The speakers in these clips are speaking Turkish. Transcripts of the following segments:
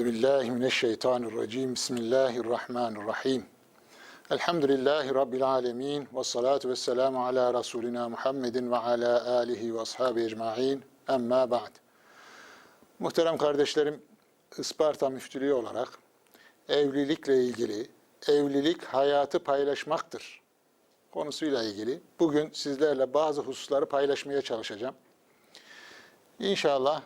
Euzu billahi mineşşeytanirracim. Bismillahirrahmanirrahim. Elhamdülillahi rabbil alamin ve salatu vesselamu ala rasulina Muhammedin ve ala alihi ve ashabi ecmaîn. Amma ba'd. Muhterem kardeşlerim, Isparta müftülüğü olarak evlilikle ilgili evlilik hayatı paylaşmaktır konusuyla ilgili bugün sizlerle bazı hususları paylaşmaya çalışacağım. İnşallah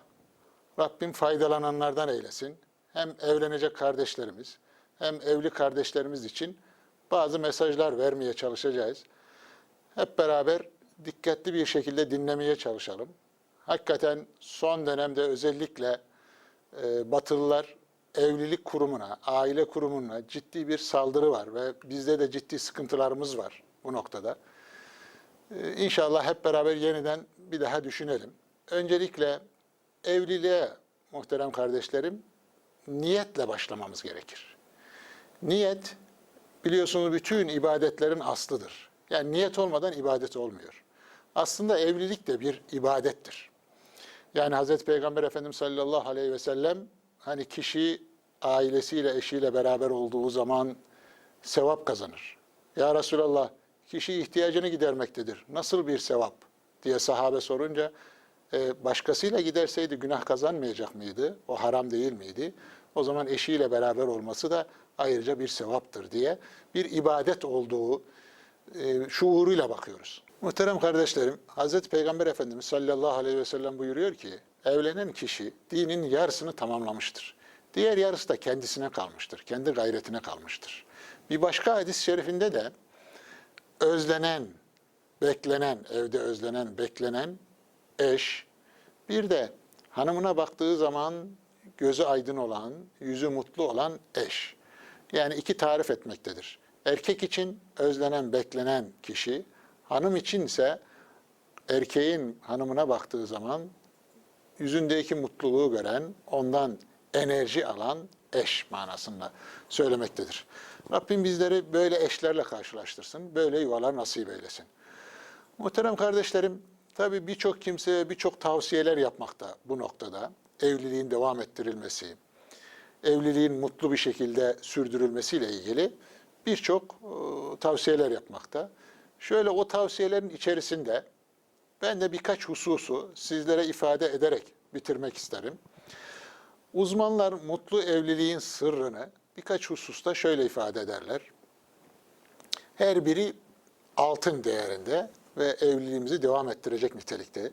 Rabbim faydalananlardan eylesin. Hem evlenecek kardeşlerimiz hem evli kardeşlerimiz için bazı mesajlar vermeye çalışacağız. Hep beraber dikkatli bir şekilde dinlemeye çalışalım. Hakikaten son dönemde özellikle e, Batılılar evlilik kurumuna, aile kurumuna ciddi bir saldırı var ve bizde de ciddi sıkıntılarımız var bu noktada. Ee, İnşallah hep beraber yeniden bir daha düşünelim. Öncelikle evliliğe muhterem kardeşlerim niyetle başlamamız gerekir. Niyet biliyorsunuz bütün ibadetlerin aslıdır. Yani niyet olmadan ibadet olmuyor. Aslında evlilik de bir ibadettir. Yani Hazreti Peygamber Efendimiz sallallahu aleyhi ve sellem hani kişi ailesiyle, eşiyle beraber olduğu zaman sevap kazanır. Ya Resulallah kişi ihtiyacını gidermektedir. Nasıl bir sevap diye sahabe sorunca e, başkasıyla giderseydi günah kazanmayacak mıydı? O haram değil miydi? O zaman eşiyle beraber olması da ayrıca bir sevaptır diye bir ibadet olduğu e, şuuruyla bakıyoruz. Muhterem kardeşlerim, Hazreti Peygamber Efendimiz sallallahu aleyhi ve sellem buyuruyor ki, evlenen kişi dinin yarısını tamamlamıştır. Diğer yarısı da kendisine kalmıştır, kendi gayretine kalmıştır. Bir başka hadis-i şerifinde de özlenen, beklenen, evde özlenen, beklenen eş, bir de hanımına baktığı zaman gözü aydın olan, yüzü mutlu olan eş. Yani iki tarif etmektedir. Erkek için özlenen, beklenen kişi, hanım için ise erkeğin hanımına baktığı zaman yüzündeki mutluluğu gören, ondan enerji alan eş manasında söylemektedir. Rabbim bizleri böyle eşlerle karşılaştırsın, böyle yuvalar nasip eylesin. Muhterem kardeşlerim, tabii birçok kimseye birçok tavsiyeler yapmakta bu noktada. Evliliğin devam ettirilmesi, evliliğin mutlu bir şekilde sürdürülmesiyle ilgili birçok e, tavsiyeler yapmakta. Şöyle o tavsiyelerin içerisinde ben de birkaç hususu sizlere ifade ederek bitirmek isterim. Uzmanlar mutlu evliliğin sırrını birkaç hususta şöyle ifade ederler. Her biri altın değerinde ve evliliğimizi devam ettirecek nitelikte.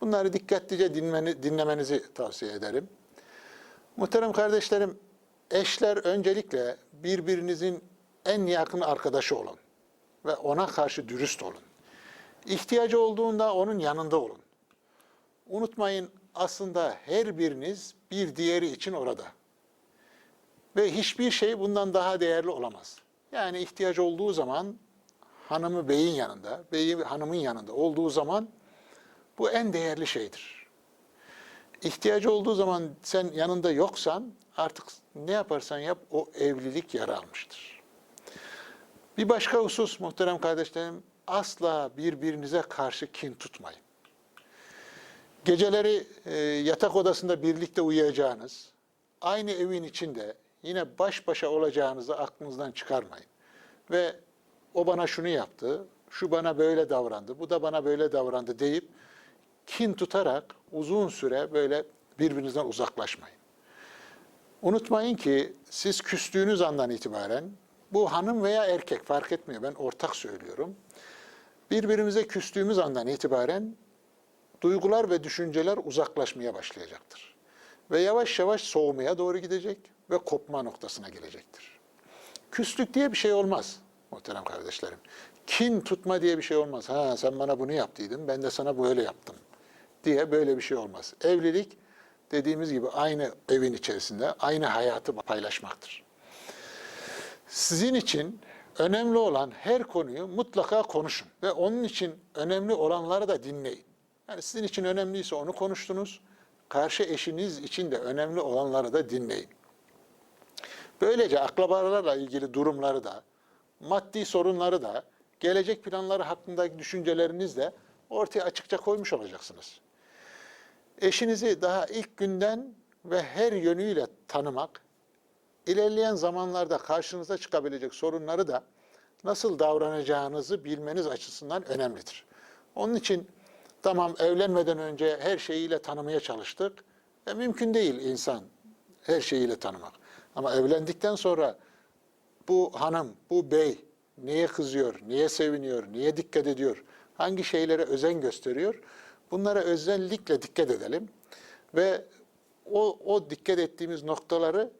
Bunları dikkatlice dinmeni, dinlemenizi tavsiye ederim. Muhterem kardeşlerim, eşler öncelikle birbirinizin en yakın arkadaşı olun ve ona karşı dürüst olun. İhtiyacı olduğunda onun yanında olun. Unutmayın aslında her biriniz bir diğeri için orada. Ve hiçbir şey bundan daha değerli olamaz. Yani ihtiyaç olduğu zaman hanımı beyin yanında, beyi hanımın yanında olduğu zaman bu en değerli şeydir. İhtiyacı olduğu zaman sen yanında yoksan artık ne yaparsan yap o evlilik yara almıştır. Bir başka husus muhterem kardeşlerim asla birbirinize karşı kin tutmayın. Geceleri e, yatak odasında birlikte uyuyacağınız, aynı evin içinde yine baş başa olacağınızı aklınızdan çıkarmayın. Ve o bana şunu yaptı, şu bana böyle davrandı, bu da bana böyle davrandı deyip kin tutarak uzun süre böyle birbirinizden uzaklaşmayın. Unutmayın ki siz küstüğünüz andan itibaren bu hanım veya erkek fark etmiyor ben ortak söylüyorum. Birbirimize küstüğümüz andan itibaren duygular ve düşünceler uzaklaşmaya başlayacaktır. Ve yavaş yavaş soğumaya doğru gidecek ve kopma noktasına gelecektir. Küslük diye bir şey olmaz muhterem kardeşlerim. Kin tutma diye bir şey olmaz. Ha sen bana bunu yaptıydın, ben de sana böyle yaptım diye böyle bir şey olmaz. Evlilik dediğimiz gibi aynı evin içerisinde aynı hayatı paylaşmaktır. Sizin için önemli olan her konuyu mutlaka konuşun ve onun için önemli olanları da dinleyin. Yani sizin için önemliyse onu konuştunuz, karşı eşiniz için de önemli olanları da dinleyin. Böylece akrabalarla ilgili durumları da, maddi sorunları da, gelecek planları hakkındaki düşünceleriniz de ortaya açıkça koymuş olacaksınız. Eşinizi daha ilk günden ve her yönüyle tanımak, ilerleyen zamanlarda karşınıza çıkabilecek sorunları da nasıl davranacağınızı bilmeniz açısından önemlidir. Onun için tamam evlenmeden önce her şeyiyle tanımaya çalıştık. E, mümkün değil insan her şeyiyle tanımak. Ama evlendikten sonra bu hanım, bu bey neye kızıyor, niye seviniyor, niye dikkat ediyor, hangi şeylere özen gösteriyor? Bunlara özellikle dikkat edelim ve o, o dikkat ettiğimiz noktaları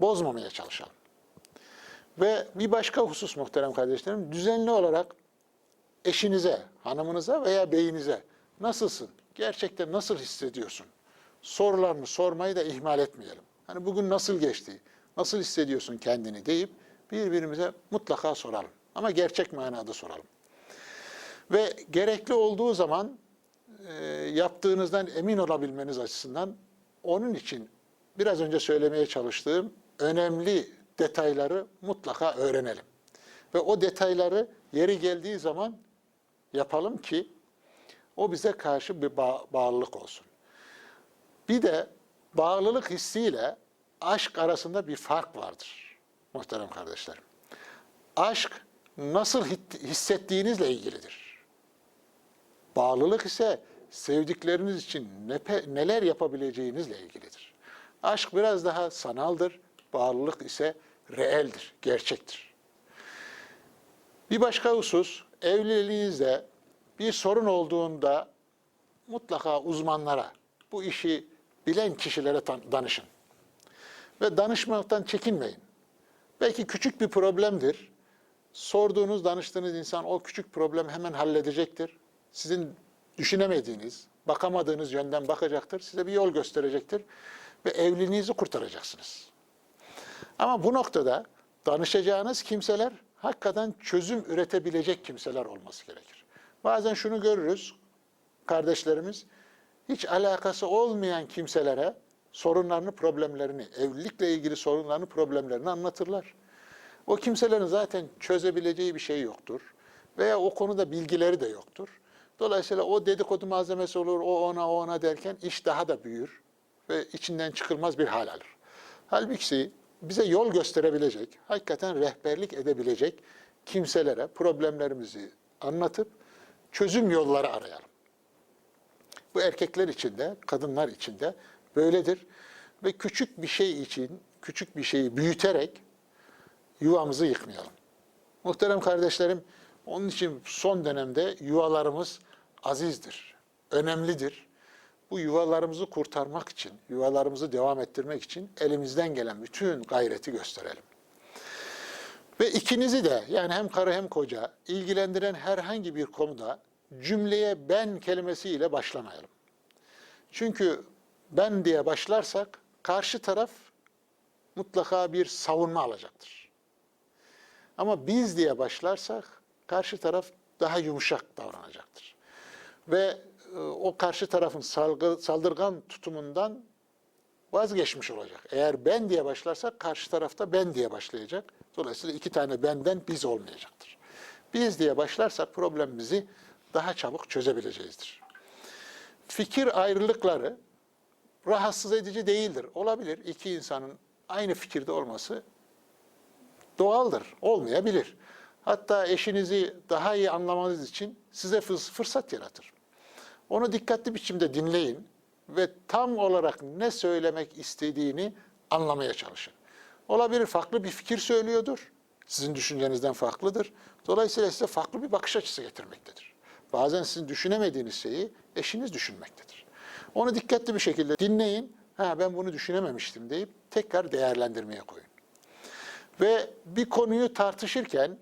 bozmamaya çalışalım. Ve bir başka husus muhterem kardeşlerim, düzenli olarak eşinize, hanımınıza veya beyinize nasılsın, gerçekten nasıl hissediyorsun? Sorularını sormayı da ihmal etmeyelim. Hani bugün nasıl geçti, nasıl hissediyorsun kendini deyip birbirimize mutlaka soralım. Ama gerçek manada soralım. Ve gerekli olduğu zaman e, yaptığınızdan emin olabilmeniz açısından onun için biraz önce söylemeye çalıştığım önemli detayları mutlaka öğrenelim. Ve o detayları yeri geldiği zaman yapalım ki o bize karşı bir bağ- bağlılık olsun. Bir de bağlılık hissiyle aşk arasında bir fark vardır muhterem kardeşlerim. Aşk nasıl hissettiğinizle ilgilidir. Bağlılık ise sevdikleriniz için neler yapabileceğinizle ilgilidir. Aşk biraz daha sanaldır, bağlılık ise reeldir, gerçektir. Bir başka husus, evliliğinizde bir sorun olduğunda mutlaka uzmanlara, bu işi bilen kişilere danışın. Ve danışmaktan çekinmeyin. Belki küçük bir problemdir. Sorduğunuz, danıştığınız insan o küçük problemi hemen halledecektir. Sizin düşünemediğiniz, bakamadığınız yönden bakacaktır. Size bir yol gösterecektir. Ve evliliğinizi kurtaracaksınız. Ama bu noktada danışacağınız kimseler hakikaten çözüm üretebilecek kimseler olması gerekir. Bazen şunu görürüz, kardeşlerimiz hiç alakası olmayan kimselere sorunlarını, problemlerini, evlilikle ilgili sorunlarını, problemlerini anlatırlar. O kimselerin zaten çözebileceği bir şey yoktur. Veya o konuda bilgileri de yoktur. Dolayısıyla o dedikodu malzemesi olur, o ona, o ona derken iş daha da büyür ve içinden çıkılmaz bir hal alır. Halbuki bize yol gösterebilecek, hakikaten rehberlik edebilecek kimselere problemlerimizi anlatıp çözüm yolları arayalım. Bu erkekler için de, kadınlar için de böyledir. Ve küçük bir şey için, küçük bir şeyi büyüterek yuvamızı yıkmayalım. Muhterem kardeşlerim, onun için son dönemde yuvalarımız azizdir, önemlidir. Bu yuvalarımızı kurtarmak için, yuvalarımızı devam ettirmek için elimizden gelen bütün gayreti gösterelim. Ve ikinizi de yani hem karı hem koca ilgilendiren herhangi bir konuda cümleye ben kelimesiyle başlamayalım. Çünkü ben diye başlarsak karşı taraf mutlaka bir savunma alacaktır. Ama biz diye başlarsak karşı taraf daha yumuşak davranacaktır. Ve e, o karşı tarafın salgı, saldırgan tutumundan vazgeçmiş olacak. Eğer ben diye başlarsak karşı tarafta ben diye başlayacak. Dolayısıyla iki tane benden biz olmayacaktır. Biz diye başlarsak problemimizi daha çabuk çözebileceğizdir. Fikir ayrılıkları rahatsız edici değildir. Olabilir. İki insanın aynı fikirde olması doğaldır. Olmayabilir. Hatta eşinizi daha iyi anlamanız için size fırs- fırsat yaratır. Onu dikkatli biçimde dinleyin ve tam olarak ne söylemek istediğini anlamaya çalışın. Olabilir farklı bir fikir söylüyordur. Sizin düşüncenizden farklıdır. Dolayısıyla size farklı bir bakış açısı getirmektedir. Bazen sizin düşünemediğiniz şeyi eşiniz düşünmektedir. Onu dikkatli bir şekilde dinleyin. Ha ben bunu düşünememiştim deyip tekrar değerlendirmeye koyun. Ve bir konuyu tartışırken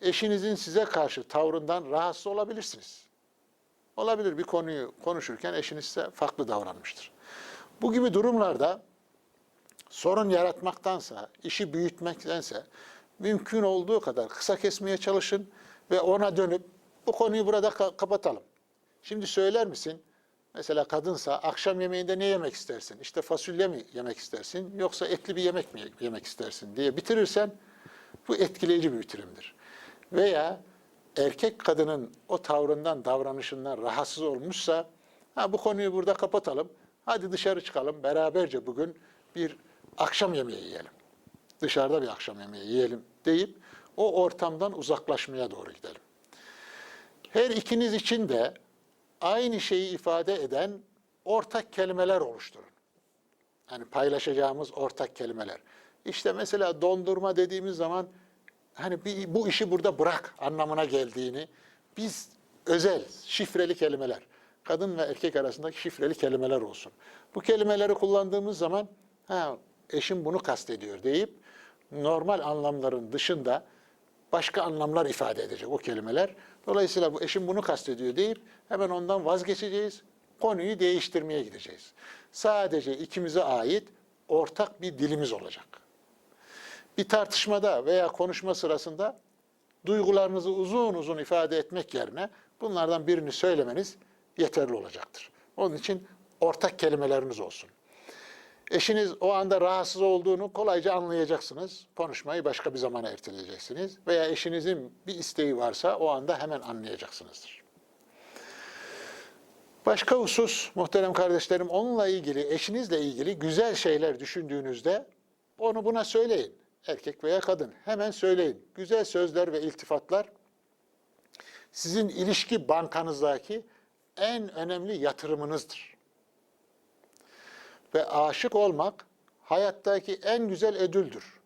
eşinizin size karşı tavrından rahatsız olabilirsiniz. Olabilir bir konuyu konuşurken eşiniz size farklı davranmıştır. Bu gibi durumlarda sorun yaratmaktansa, işi büyütmektense mümkün olduğu kadar kısa kesmeye çalışın ve ona dönüp bu konuyu burada ka- kapatalım. Şimdi söyler misin? Mesela kadınsa akşam yemeğinde ne yemek istersin? İşte fasulye mi yemek istersin yoksa etli bir yemek mi yemek istersin diye bitirirsen bu etkileyici bir bitirimdir. Veya erkek kadının o tavrından, davranışından rahatsız olmuşsa ha, bu konuyu burada kapatalım. Hadi dışarı çıkalım beraberce bugün bir akşam yemeği yiyelim. Dışarıda bir akşam yemeği yiyelim deyip o ortamdan uzaklaşmaya doğru gidelim. Her ikiniz için de aynı şeyi ifade eden ortak kelimeler oluşturun. Hani paylaşacağımız ortak kelimeler. İşte mesela dondurma dediğimiz zaman hani bir, bu işi burada bırak anlamına geldiğini biz özel, şifreli kelimeler, kadın ve erkek arasındaki şifreli kelimeler olsun. Bu kelimeleri kullandığımız zaman ha eşim bunu kastediyor deyip normal anlamların dışında başka anlamlar ifade edecek o kelimeler. Dolayısıyla bu eşim bunu kastediyor deyip hemen ondan vazgeçeceğiz. Konuyu değiştirmeye gideceğiz. Sadece ikimize ait ortak bir dilimiz olacak. Bir tartışmada veya konuşma sırasında duygularınızı uzun uzun ifade etmek yerine bunlardan birini söylemeniz yeterli olacaktır. Onun için ortak kelimeleriniz olsun. Eşiniz o anda rahatsız olduğunu kolayca anlayacaksınız. Konuşmayı başka bir zamana erteleyeceksiniz. Veya eşinizin bir isteği varsa o anda hemen anlayacaksınızdır. Başka husus muhterem kardeşlerim onunla ilgili, eşinizle ilgili güzel şeyler düşündüğünüzde onu buna söyleyin. Erkek veya kadın hemen söyleyin. Güzel sözler ve iltifatlar sizin ilişki bankanızdaki en önemli yatırımınızdır. Ve aşık olmak hayattaki en güzel ödüldür.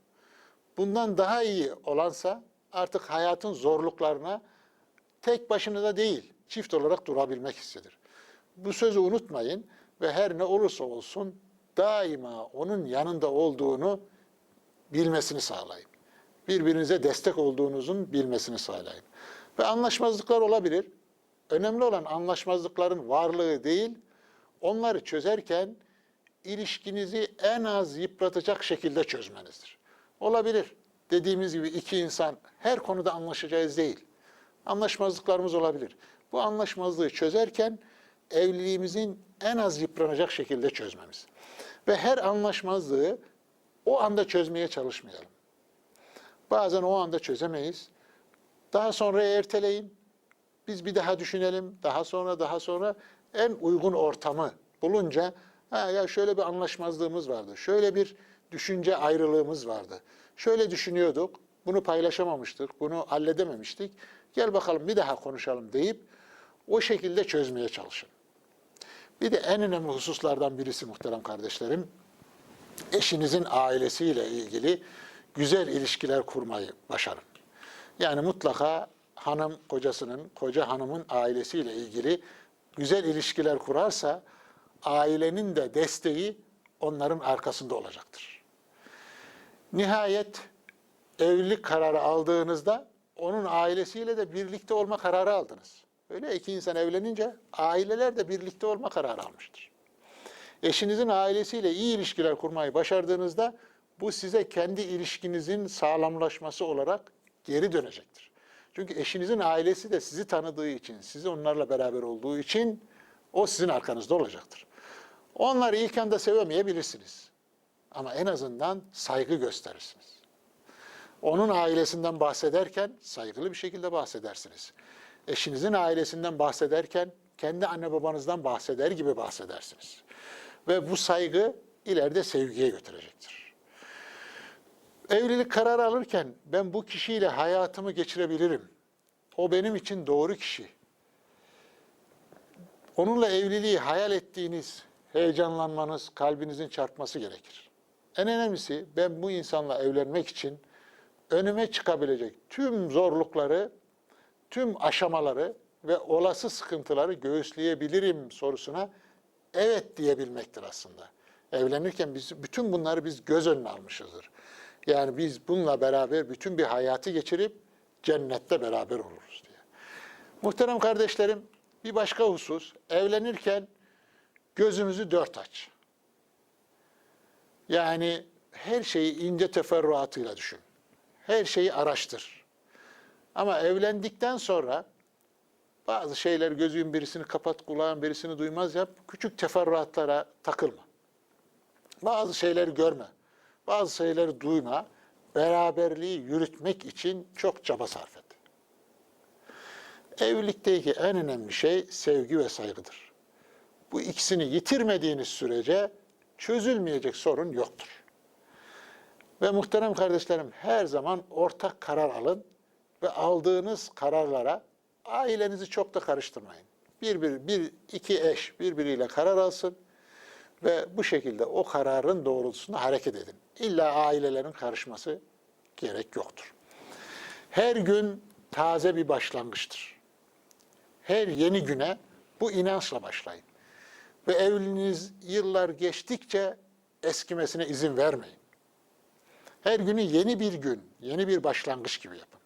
Bundan daha iyi olansa artık hayatın zorluklarına tek başınıza değil, çift olarak durabilmek hissedir. Bu sözü unutmayın ve her ne olursa olsun daima onun yanında olduğunu bilmesini sağlayın. Birbirinize destek olduğunuzun bilmesini sağlayın. Ve anlaşmazlıklar olabilir. Önemli olan anlaşmazlıkların varlığı değil, onları çözerken ilişkinizi en az yıpratacak şekilde çözmenizdir. Olabilir. Dediğimiz gibi iki insan her konuda anlaşacağız değil. Anlaşmazlıklarımız olabilir. Bu anlaşmazlığı çözerken evliliğimizin en az yıpranacak şekilde çözmemiz. Ve her anlaşmazlığı o anda çözmeye çalışmayalım. Bazen o anda çözemeyiz. Daha sonra erteleyin. Biz bir daha düşünelim. Daha sonra daha sonra en uygun ortamı bulunca ha ya şöyle bir anlaşmazlığımız vardı. Şöyle bir düşünce ayrılığımız vardı. Şöyle düşünüyorduk. Bunu paylaşamamıştık. Bunu halledememiştik. Gel bakalım bir daha konuşalım deyip o şekilde çözmeye çalışın. Bir de en önemli hususlardan birisi muhterem kardeşlerim, eşinizin ailesiyle ilgili güzel ilişkiler kurmayı başarın. Yani mutlaka hanım kocasının, koca hanımın ailesiyle ilgili güzel ilişkiler kurarsa ailenin de desteği onların arkasında olacaktır. Nihayet evlilik kararı aldığınızda onun ailesiyle de birlikte olma kararı aldınız. Öyle iki insan evlenince aileler de birlikte olma kararı almıştır. Eşinizin ailesiyle iyi ilişkiler kurmayı başardığınızda bu size kendi ilişkinizin sağlamlaşması olarak geri dönecektir. Çünkü eşinizin ailesi de sizi tanıdığı için, sizi onlarla beraber olduğu için o sizin arkanızda olacaktır. Onları ilk anda sevemeyebilirsiniz. Ama en azından saygı gösterirsiniz. Onun ailesinden bahsederken saygılı bir şekilde bahsedersiniz. Eşinizin ailesinden bahsederken kendi anne babanızdan bahseder gibi bahsedersiniz. Ve bu saygı ileride sevgiye götürecektir. Evlilik kararı alırken ben bu kişiyle hayatımı geçirebilirim. O benim için doğru kişi. Onunla evliliği hayal ettiğiniz, heyecanlanmanız, kalbinizin çarpması gerekir. En önemlisi ben bu insanla evlenmek için önüme çıkabilecek tüm zorlukları, tüm aşamaları ve olası sıkıntıları göğüsleyebilirim sorusuna evet diyebilmektir aslında. Evlenirken biz bütün bunları biz göz önüne almışızdır. Yani biz bununla beraber bütün bir hayatı geçirip cennette beraber oluruz diye. Muhterem kardeşlerim, bir başka husus, evlenirken gözümüzü dört aç. Yani her şeyi ince teferruatıyla düşün. Her şeyi araştır. Ama evlendikten sonra bazı şeyler gözün birisini kapat, kulağın birisini duymaz yap. Küçük teferruatlara takılma. Bazı şeyleri görme. Bazı şeyleri duyma. Beraberliği yürütmek için çok çaba sarf et. Evlilikteki en önemli şey sevgi ve saygıdır. Bu ikisini yitirmediğiniz sürece çözülmeyecek sorun yoktur. Ve muhterem kardeşlerim her zaman ortak karar alın ve aldığınız kararlara ailenizi çok da karıştırmayın. Bir, bir, bir iki eş birbiriyle karar alsın ve bu şekilde o kararın doğrultusunda hareket edin. İlla ailelerin karışması gerek yoktur. Her gün taze bir başlangıçtır. Her yeni güne bu inançla başlayın. Ve evliliğiniz yıllar geçtikçe eskimesine izin vermeyin. Her günü yeni bir gün, yeni bir başlangıç gibi yapın.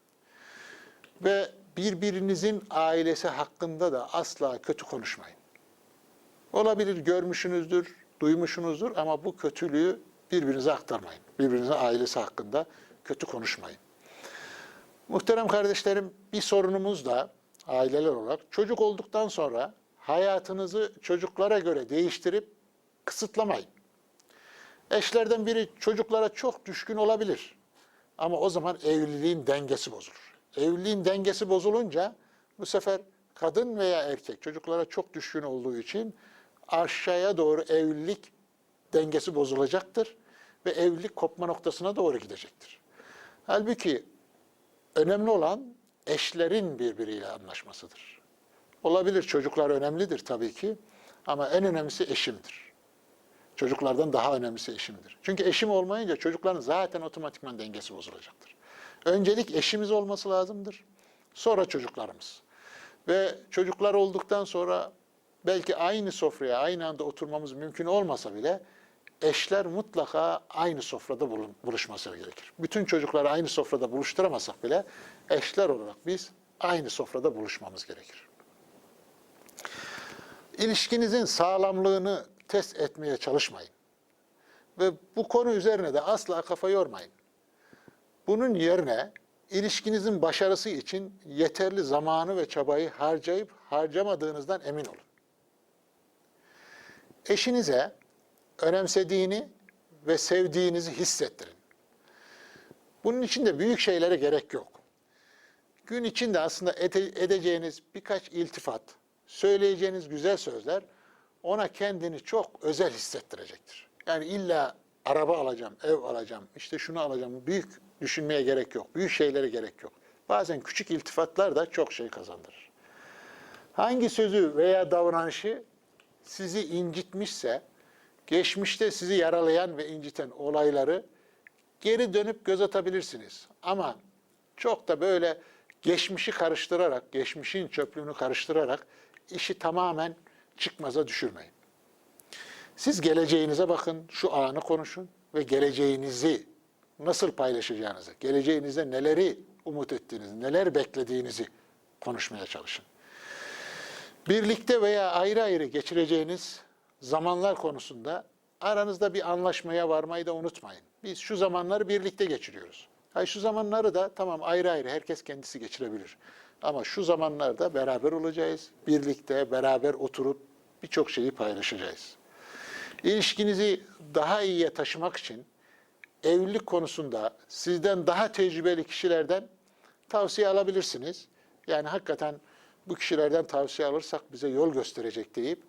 Ve birbirinizin ailesi hakkında da asla kötü konuşmayın. Olabilir görmüşsünüzdür, duymuşsunuzdur ama bu kötülüğü birbirinize aktarmayın. Birbirinizin ailesi hakkında kötü konuşmayın. Muhterem kardeşlerim bir sorunumuz da aileler olarak çocuk olduktan sonra hayatınızı çocuklara göre değiştirip kısıtlamayın. Eşlerden biri çocuklara çok düşkün olabilir. Ama o zaman evliliğin dengesi bozulur. Evliliğin dengesi bozulunca bu sefer kadın veya erkek çocuklara çok düşkün olduğu için aşağıya doğru evlilik dengesi bozulacaktır ve evlilik kopma noktasına doğru gidecektir. Halbuki önemli olan eşlerin birbiriyle anlaşmasıdır. Olabilir çocuklar önemlidir tabii ki ama en önemlisi eşimdir. Çocuklardan daha önemlisi eşimdir. Çünkü eşim olmayınca çocukların zaten otomatikman dengesi bozulacaktır. Öncelik eşimiz olması lazımdır. Sonra çocuklarımız. Ve çocuklar olduktan sonra belki aynı sofraya aynı anda oturmamız mümkün olmasa bile eşler mutlaka aynı sofrada buluşması gerekir. Bütün çocukları aynı sofrada buluşturamasak bile eşler olarak biz aynı sofrada buluşmamız gerekir. İlişkinizin sağlamlığını test etmeye çalışmayın. Ve bu konu üzerine de asla kafa yormayın. Bunun yerine ilişkinizin başarısı için yeterli zamanı ve çabayı harcayıp harcamadığınızdan emin olun. Eşinize önemsediğini ve sevdiğinizi hissettirin. Bunun için de büyük şeylere gerek yok. Gün içinde aslında ede- edeceğiniz birkaç iltifat, söyleyeceğiniz güzel sözler ona kendini çok özel hissettirecektir. Yani illa araba alacağım, ev alacağım, işte şunu alacağım, büyük düşünmeye gerek yok, büyük şeylere gerek yok. Bazen küçük iltifatlar da çok şey kazandırır. Hangi sözü veya davranışı sizi incitmişse, geçmişte sizi yaralayan ve inciten olayları geri dönüp göz atabilirsiniz. Ama çok da böyle geçmişi karıştırarak, geçmişin çöplüğünü karıştırarak işi tamamen çıkmaza düşürmeyin. Siz geleceğinize bakın, şu anı konuşun ve geleceğinizi nasıl paylaşacağınızı, geleceğinizde neleri umut ettiğinizi, neler beklediğinizi konuşmaya çalışın. Birlikte veya ayrı ayrı geçireceğiniz zamanlar konusunda aranızda bir anlaşmaya varmayı da unutmayın. Biz şu zamanları birlikte geçiriyoruz. Hay şu zamanları da tamam ayrı ayrı herkes kendisi geçirebilir. Ama şu zamanlarda beraber olacağız. Birlikte beraber oturup birçok şeyi paylaşacağız. İlişkinizi daha iyiye taşımak için evlilik konusunda sizden daha tecrübeli kişilerden tavsiye alabilirsiniz. Yani hakikaten bu kişilerden tavsiye alırsak bize yol gösterecek deyip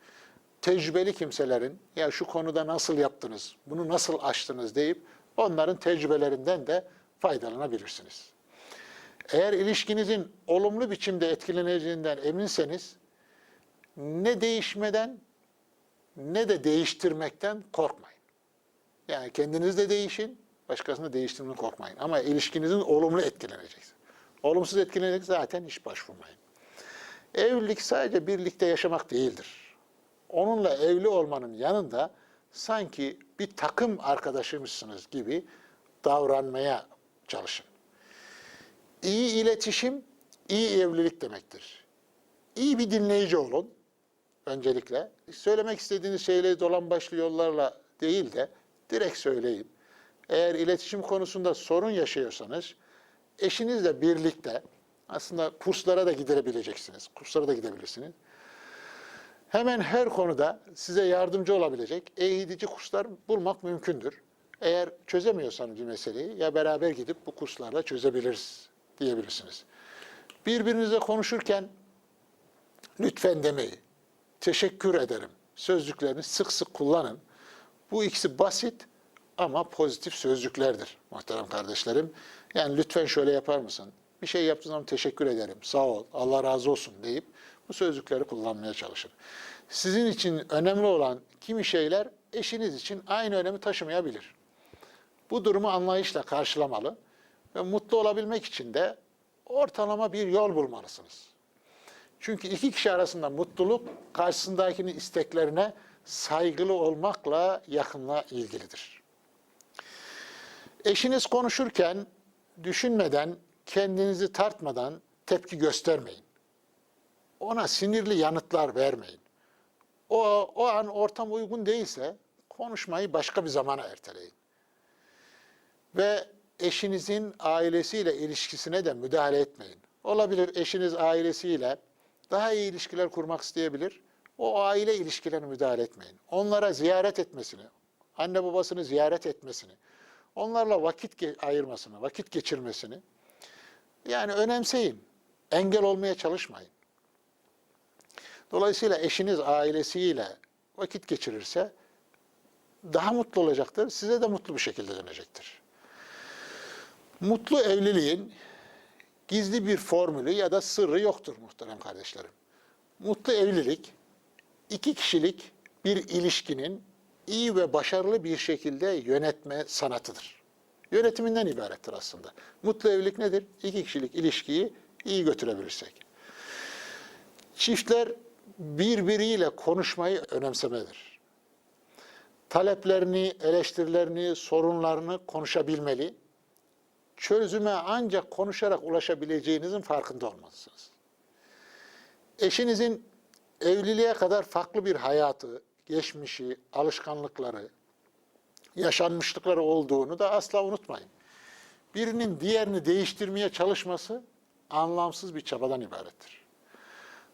tecrübeli kimselerin ya şu konuda nasıl yaptınız, bunu nasıl aştınız deyip onların tecrübelerinden de faydalanabilirsiniz. Eğer ilişkinizin olumlu biçimde etkileneceğinden eminseniz ne değişmeden ne de değiştirmekten korkmayın. Yani kendiniz de değişin, başkasını değiştirmekten korkmayın. Ama ilişkinizin olumlu etkileneceksiniz. Olumsuz etkilenecek zaten hiç başvurmayın. Evlilik sadece birlikte yaşamak değildir. Onunla evli olmanın yanında sanki bir takım arkadaşıymışsınız gibi davranmaya çalışın. İyi iletişim, iyi evlilik demektir. İyi bir dinleyici olun öncelikle. Söylemek istediğiniz şeyleri dolan başlı yollarla değil de direkt söyleyin. Eğer iletişim konusunda sorun yaşıyorsanız eşinizle birlikte aslında kurslara da gidebileceksiniz. Kurslara da gidebilirsiniz. Hemen her konuda size yardımcı olabilecek eğitici kurslar bulmak mümkündür. Eğer çözemiyorsanız bir meseleyi ya beraber gidip bu kurslarla çözebiliriz diyebilirsiniz. Birbirinizle konuşurken lütfen demeyi, teşekkür ederim, sözcüklerini sık sık kullanın. Bu ikisi basit ama pozitif sözcüklerdir muhterem kardeşlerim. Yani lütfen şöyle yapar mısın? Bir şey yaptığın zaman teşekkür ederim, sağ ol, Allah razı olsun deyip bu sözcükleri kullanmaya çalışın. Sizin için önemli olan kimi şeyler eşiniz için aynı önemi taşımayabilir. Bu durumu anlayışla karşılamalı ve mutlu olabilmek için de ortalama bir yol bulmalısınız. Çünkü iki kişi arasında mutluluk karşısındakinin isteklerine saygılı olmakla yakınla ilgilidir. Eşiniz konuşurken düşünmeden, kendinizi tartmadan tepki göstermeyin. Ona sinirli yanıtlar vermeyin. O, o an ortam uygun değilse konuşmayı başka bir zamana erteleyin. Ve eşinizin ailesiyle ilişkisine de müdahale etmeyin. Olabilir eşiniz ailesiyle daha iyi ilişkiler kurmak isteyebilir. O aile ilişkilerine müdahale etmeyin. Onlara ziyaret etmesini, anne babasını ziyaret etmesini, onlarla vakit ayırmasını, vakit geçirmesini yani önemseyin. Engel olmaya çalışmayın. Dolayısıyla eşiniz ailesiyle vakit geçirirse daha mutlu olacaktır. Size de mutlu bir şekilde dönecektir. Mutlu evliliğin gizli bir formülü ya da sırrı yoktur muhterem kardeşlerim. Mutlu evlilik iki kişilik bir ilişkinin iyi ve başarılı bir şekilde yönetme sanatıdır. Yönetiminden ibarettir aslında. Mutlu evlilik nedir? İki kişilik ilişkiyi iyi götürebilirsek. Çiftler birbiriyle konuşmayı önemsemedir. Taleplerini, eleştirilerini, sorunlarını konuşabilmeli. Çözüme ancak konuşarak ulaşabileceğinizin farkında olmalısınız. Eşinizin evliliğe kadar farklı bir hayatı, geçmişi, alışkanlıkları, yaşanmışlıkları olduğunu da asla unutmayın. Birinin diğerini değiştirmeye çalışması anlamsız bir çabadan ibarettir.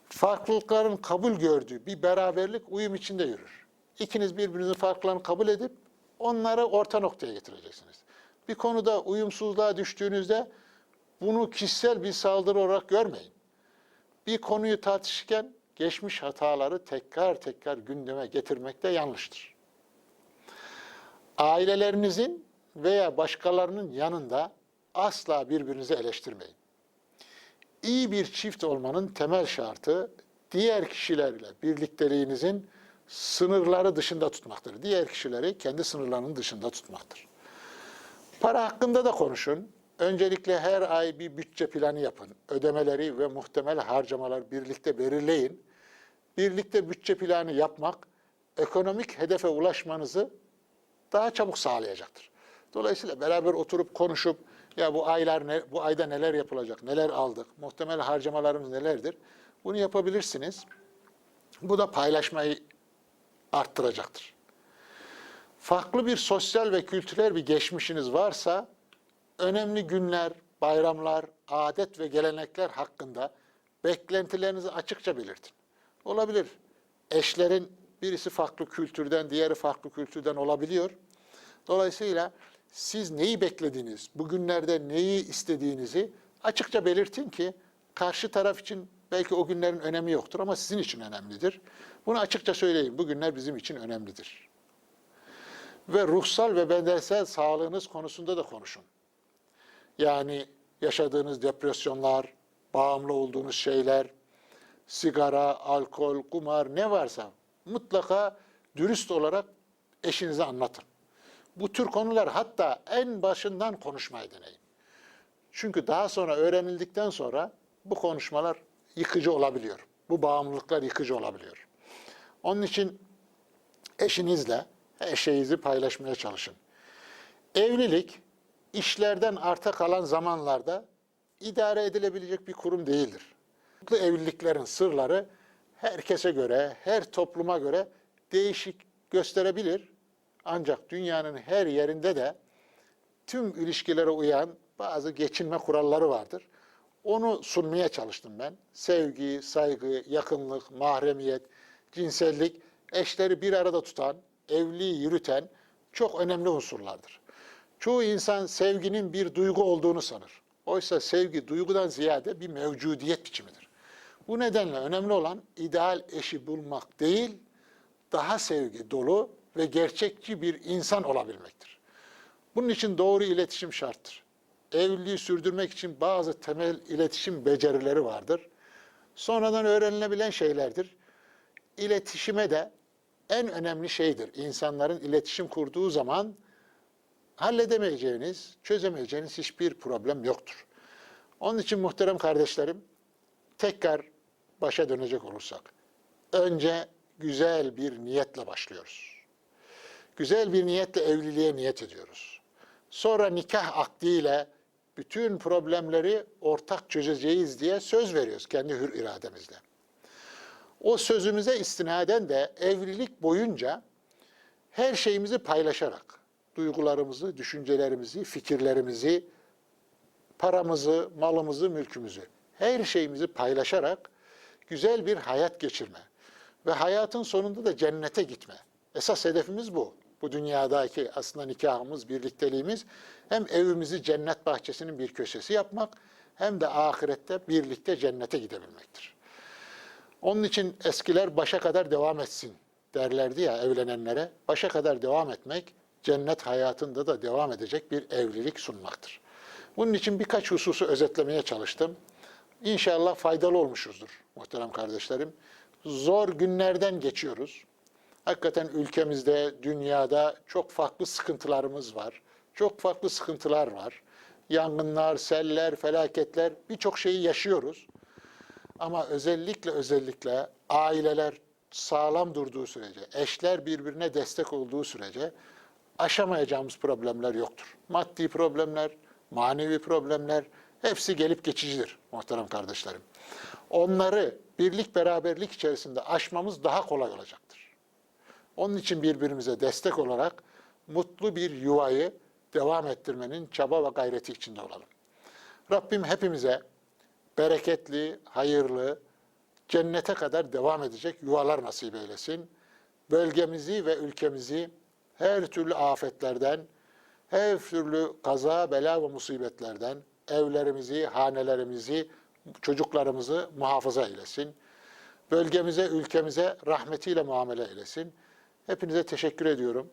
Farklılıkların kabul gördüğü bir beraberlik uyum içinde yürür. İkiniz birbirinizin farklılıklarını kabul edip onları orta noktaya getireceksiniz. Bir konuda uyumsuzluğa düştüğünüzde bunu kişisel bir saldırı olarak görmeyin. Bir konuyu tartışırken geçmiş hataları tekrar tekrar gündeme getirmek de yanlıştır. Ailelerinizin veya başkalarının yanında asla birbirinizi eleştirmeyin. İyi bir çift olmanın temel şartı diğer kişilerle birlikteliğinizin sınırları dışında tutmaktır. Diğer kişileri kendi sınırlarının dışında tutmaktır. Para hakkında da konuşun. Öncelikle her ay bir bütçe planı yapın. Ödemeleri ve muhtemel harcamalar birlikte belirleyin. Birlikte bütçe planı yapmak ekonomik hedefe ulaşmanızı daha çabuk sağlayacaktır. Dolayısıyla beraber oturup konuşup ya bu aylar ne, bu ayda neler yapılacak, neler aldık, muhtemel harcamalarımız nelerdir? Bunu yapabilirsiniz. Bu da paylaşmayı arttıracaktır. Farklı bir sosyal ve kültürel bir geçmişiniz varsa önemli günler, bayramlar, adet ve gelenekler hakkında beklentilerinizi açıkça belirtin. Olabilir. Eşlerin birisi farklı kültürden, diğeri farklı kültürden olabiliyor. Dolayısıyla siz neyi beklediğiniz, bugünlerde neyi istediğinizi açıkça belirtin ki karşı taraf için belki o günlerin önemi yoktur ama sizin için önemlidir. Bunu açıkça söyleyin. Bugünler bizim için önemlidir. Ve ruhsal ve bedensel sağlığınız konusunda da konuşun. Yani yaşadığınız depresyonlar, bağımlı olduğunuz şeyler, sigara, alkol, kumar ne varsa mutlaka dürüst olarak eşinize anlatın. Bu tür konular hatta en başından konuşmayı deneyin. Çünkü daha sonra öğrenildikten sonra bu konuşmalar yıkıcı olabiliyor. Bu bağımlılıklar yıkıcı olabiliyor. Onun için eşinizle her şeyinizi paylaşmaya çalışın. Evlilik işlerden arta kalan zamanlarda idare edilebilecek bir kurum değildir. Mutlu evliliklerin sırları herkese göre, her topluma göre değişik gösterebilir. Ancak dünyanın her yerinde de tüm ilişkilere uyan bazı geçinme kuralları vardır. Onu sunmaya çalıştım ben. Sevgi, saygı, yakınlık, mahremiyet, cinsellik, eşleri bir arada tutan, evliliği yürüten çok önemli unsurlardır. Çoğu insan sevginin bir duygu olduğunu sanır. Oysa sevgi duygudan ziyade bir mevcudiyet biçimidir. Bu nedenle önemli olan ideal eşi bulmak değil, daha sevgi dolu ve gerçekçi bir insan olabilmektir. Bunun için doğru iletişim şarttır. Evliliği sürdürmek için bazı temel iletişim becerileri vardır. Sonradan öğrenilebilen şeylerdir. İletişime de en önemli şeydir. İnsanların iletişim kurduğu zaman halledemeyeceğiniz, çözemeyeceğiniz hiçbir problem yoktur. Onun için muhterem kardeşlerim, tekrar başa dönecek olursak, önce güzel bir niyetle başlıyoruz. Güzel bir niyetle evliliğe niyet ediyoruz. Sonra nikah akdiyle bütün problemleri ortak çözeceğiz diye söz veriyoruz kendi hür irademizle. O sözümüze istinaden de evlilik boyunca her şeyimizi paylaşarak, duygularımızı, düşüncelerimizi, fikirlerimizi, paramızı, malımızı, mülkümüzü, her şeyimizi paylaşarak güzel bir hayat geçirme ve hayatın sonunda da cennete gitme. Esas hedefimiz bu. Bu dünyadaki aslında nikahımız, birlikteliğimiz hem evimizi cennet bahçesinin bir köşesi yapmak hem de ahirette birlikte cennete gidebilmektir. Onun için eskiler başa kadar devam etsin derlerdi ya evlenenlere. Başa kadar devam etmek cennet hayatında da devam edecek bir evlilik sunmaktır. Bunun için birkaç hususu özetlemeye çalıştım. İnşallah faydalı olmuşuzdur muhterem kardeşlerim. Zor günlerden geçiyoruz. Hakikaten ülkemizde, dünyada çok farklı sıkıntılarımız var. Çok farklı sıkıntılar var. Yangınlar, seller, felaketler birçok şeyi yaşıyoruz. Ama özellikle özellikle aileler sağlam durduğu sürece, eşler birbirine destek olduğu sürece aşamayacağımız problemler yoktur. Maddi problemler, manevi problemler hepsi gelip geçicidir muhterem kardeşlerim. Onları birlik beraberlik içerisinde aşmamız daha kolay olacaktır. Onun için birbirimize destek olarak mutlu bir yuvayı devam ettirmenin çaba ve gayreti içinde olalım. Rabbim hepimize bereketli, hayırlı, cennete kadar devam edecek yuvalar nasip eylesin. Bölgemizi ve ülkemizi her türlü afetlerden, her türlü kaza, bela ve musibetlerden evlerimizi, hanelerimizi, çocuklarımızı muhafaza eylesin. Bölgemize, ülkemize rahmetiyle muamele eylesin. Hepinize teşekkür ediyorum.